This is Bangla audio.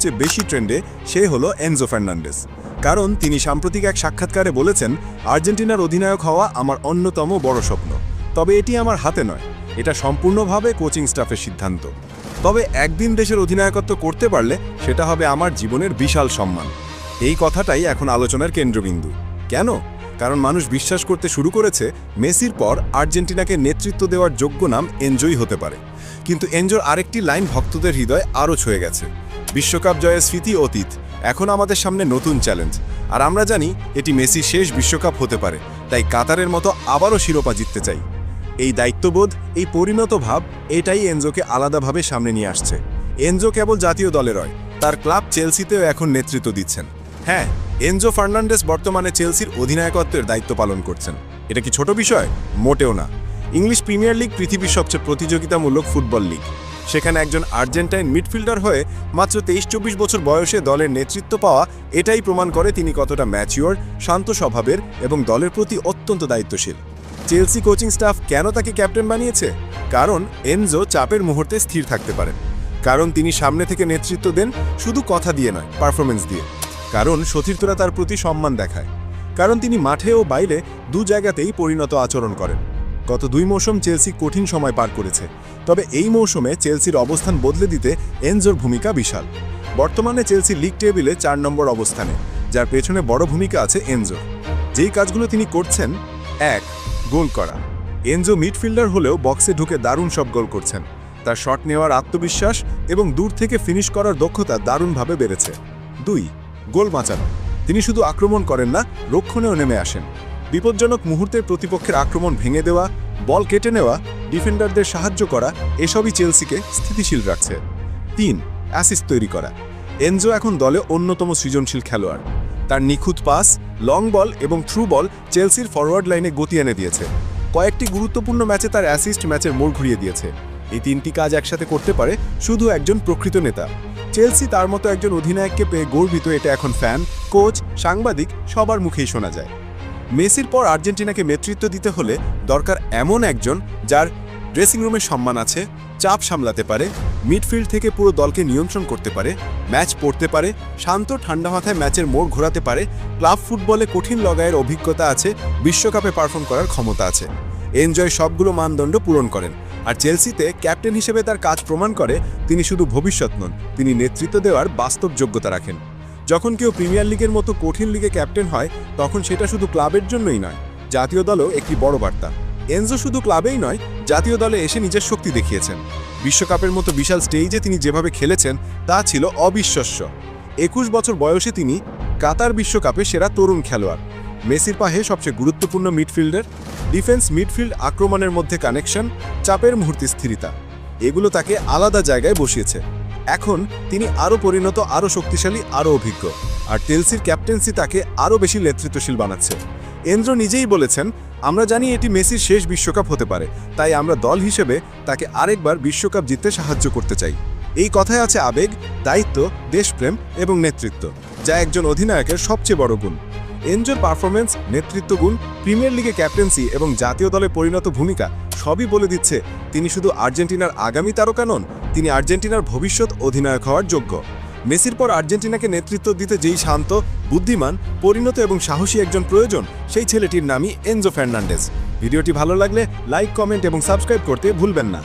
সবচেয়ে বেশি ট্রেন্ডে সে হলো এনজো ফার্নান্ডেস কারণ তিনি সাম্প্রতিক এক সাক্ষাৎকারে বলেছেন, আর্জেন্টিনার অধিনায়ক হওয়া আমার অন্যতম বড় স্বপ্ন। তবে এটি আমার হাতে নয়। এটা সম্পূর্ণভাবে কোচিং স্টাফের সিদ্ধান্ত। তবে একদিন দেশের অধিনায়কত্ব করতে পারলে সেটা হবে আমার জীবনের বিশাল সম্মান। এই কথাটাই এখন আলোচনার কেন্দ্রবিন্দু। কেন? কারণ মানুষ বিশ্বাস করতে শুরু করেছে, মেসির পর আর্জেন্টিনাকে নেতৃত্ব দেওয়ার যোগ্য নাম এনজয়ই হতে পারে। কিন্তু এনজোর আরেকটি লাইন ভক্তদের হৃদয় আরও ছুঁয়ে গেছে। বিশ্বকাপ জয়ের স্মৃতি অতীত। এখন আমাদের সামনে নতুন চ্যালেঞ্জ। আর আমরা জানি, এটি মেসির শেষ বিশ্বকাপ হতে পারে। তাই কাতারের মতো আবারও শিরোপা জিততে চাই। এই দায়িত্ববোধ, এই পরিণত ভাব, এটাই এনজোকে আলাদাভাবে সামনে নিয়ে আসছে। এনজো কেবল জাতীয় দলে রয়। তার ক্লাব চেলসিতেও এখন নেতৃত্ব দিচ্ছেন। হ্যাঁ এনজো ফার্নান্ডেস বর্তমানে চেলসির অধিনায়কত্বের দায়িত্ব পালন করছেন। এটা কি ছোট বিষয়? মোটেও না। ইংলিশ প্রিমিয়ার লিগ পৃথিবীর সবচেয়ে প্রতিযোগিতামূলক ফুটবল লিগ। সেখানে একজন আর্জেন্টাইন মিডফিল্ডার হয়ে মাত্র তেইশ চব্বিশ বছর বয়সে দলের নেতৃত্ব পাওয়া, এটাই প্রমাণ করে তিনি কতটা ম্যাচিওর, শান্ত স্বভাবের এবং দলের প্রতি অত্যন্ত দায়িত্বশীল। চেলসি কোচিং স্টাফ কেন তাকে ক্যাপ্টেন বানিয়েছে? কারণ এনজো চাপের মুহূর্তে স্থির থাকতে পারেন। কারণ তিনি সামনে থেকে নেতৃত্ব দেন শুধু কথা দিয়ে নয় পারফরমেন্স দিয়ে। কারণ সতীর্থরা তার প্রতি সম্মান দেখায়। কারণ তিনি মাঠে ও বাইরে দু জায়গাতেই পরিণত আচরণ করেন। গত দুই মৌসুম চেলসি কঠিন সময় পার করেছে। তবে এই মৌসুমে চেলসির অবস্থান বদলে দিতে এনজোর ভূমিকা বিশাল। বর্তমানে চেলসি লিগ টেবিলে চার নম্বর অবস্থানে, যার পেছনে বড় ভূমিকা আছে এনজোর যেই কাজগুলো তিনি করছেন, এক, গোল করা। এনজো মিডফিল্ডার হলেও বক্সে ঢুকে দারুণ সব গোল করছেন। তার শট নেওয়ার আত্মবিশ্বাস এবং দূর থেকে ফিনিশ করার দক্ষতা দারুণভাবে বেড়েছে। দুই, গোল বাঁচানো। তিনি শুধু আক্রমণ করেন না, রক্ষণেও নেমে আসেন। বিপজ্জনক মুহূর্তে প্রতিপক্ষের আক্রমণ ভেঙে দেওয়া, বল কেটে নেওয়া ডিফেন্ডারদের সাহায্য করা এসবই চেলসিকে স্থিতিশীল রাখছে। তিন অ্যাসিস্ট তৈরি করা। এনজো এখন দলে অন্যতম সৃজনশীল খেলোয়াড়। তার নিখুঁত পাস লং বল এবং থ্রু বল চেলসির ফরওয়ার্ড লাইনে গতি এনে দিয়েছে। কয়েকটি গুরুত্বপূর্ণ ম্যাচে তার অ্যাসিস্ট ম্যাচের মোড় ঘুরিয়ে দিয়েছে। এই তিনটি কাজ একসাথে করতে পারে শুধু একজন প্রকৃত নেতা। চেলসি তার মতো একজন অধিনায়ককে পেয়ে গর্বিত এটা এখন ফ্যান কোচ সাংবাদিক, সবার মুখেই শোনা যায়। মেসির পর আর্জেন্টিনাকে নেতৃত্ব দিতে হলে দরকার এমন একজন যার ড্রেসিং রুমে সম্মান আছে, চাপ সামলাতে পারে মিডফিল্ড থেকে পুরো দলকে নিয়ন্ত্রণ করতে পারে ম্যাচ পড়তে পারে, শান্ত ঠান্ডা মাথায় ম্যাচের মোড় ঘোরাতে পারে ক্লাব ফুটবলে কঠিন লগায়ের অভিজ্ঞতা আছে, বিশ্বকাপে পারফর্ম করার ক্ষমতা আছে। এনজয় সবগুলো মানদণ্ড পূরণ করেন। আর চেলসিতে ক্যাপ্টেন হিসেবে তার কাজ প্রমাণ করে, তিনি শুধু ভবিষ্যৎ নন, তিনি নেতৃত্ব দেওয়ার বাস্তব যোগ্যতা রাখেন। যখন কেউ প্রিমিয়ার লিগের মতো কঠিন লিগে ক্যাপ্টেন হয়, তখন সেটা শুধু ক্লাবের জন্যই নয়, জাতীয় দলও একটি বড় বার্তা। এনজো শুধু ক্লাবেই নয়, জাতীয় দলে এসে নিজের শক্তি দেখিয়েছেন। বিশ্বকাপের মতো বিশাল স্টেজে তিনি যেভাবে খেলেছেন, তা ছিল অবিশ্বাস্য। একুশ বছর বয়সে তিনি কাতার বিশ্বকাপে সেরা তরুণ খেলোয়াড়। মেসির পাহে সবচেয়ে গুরুত্বপূর্ণ মিডফিল্ডার, ডিফেন্স মিডফিল্ড আক্রমণের মধ্যে কানেকশন, চাপের মুহূর্তে স্থিরতা। এগুলো তাকে আলাদা জায়গায় বসিয়েছে। এখন তিনি আরও পরিণত, আরও শক্তিশালী, আরও অভিজ্ঞ। আর টেলসির ক্যাপ্টেন্সি তাকে আরও বেশি নেতৃত্বশীল বানাচ্ছে। এন্দ্র নিজেই বলেছেন, আমরা জানি এটি মেসির শেষ বিশ্বকাপ হতে পারে, তাই আমরা দল হিসেবে তাকে আরেকবার বিশ্বকাপ জিততে সাহায্য করতে চাই। এই কথায় আছে আবেগ, দায়িত্ব, দেশপ্রেম এবং নেতৃত্ব, যা একজন অধিনায়কের সবচেয়ে বড় গুণ। এনজোর পারফরমেন্স নেতৃত্ব গুণ, প্রিমিয়ার লিগে ক্যাপ্টেন্সি এবং জাতীয় দলে পরিণত ভূমিকা সবই বলে দিচ্ছে, তিনি শুধু আর্জেন্টিনার আগামী তারকা নন তিনি আর্জেন্টিনার ভবিষ্যৎ অধিনায়ক হওয়ার যোগ্য। মেসির পর আর্জেন্টিনাকে নেতৃত্ব দিতে যেই শান্ত, বুদ্ধিমান, পরিণত এবং সাহসী একজন প্রয়োজন, সেই ছেলেটির নামই এনজো ফার্নান্ডেজ। ভিডিওটি ভালো লাগলে লাইক, কমেন্ট এবং সাবস্ক্রাইব করতে ভুলবেন না।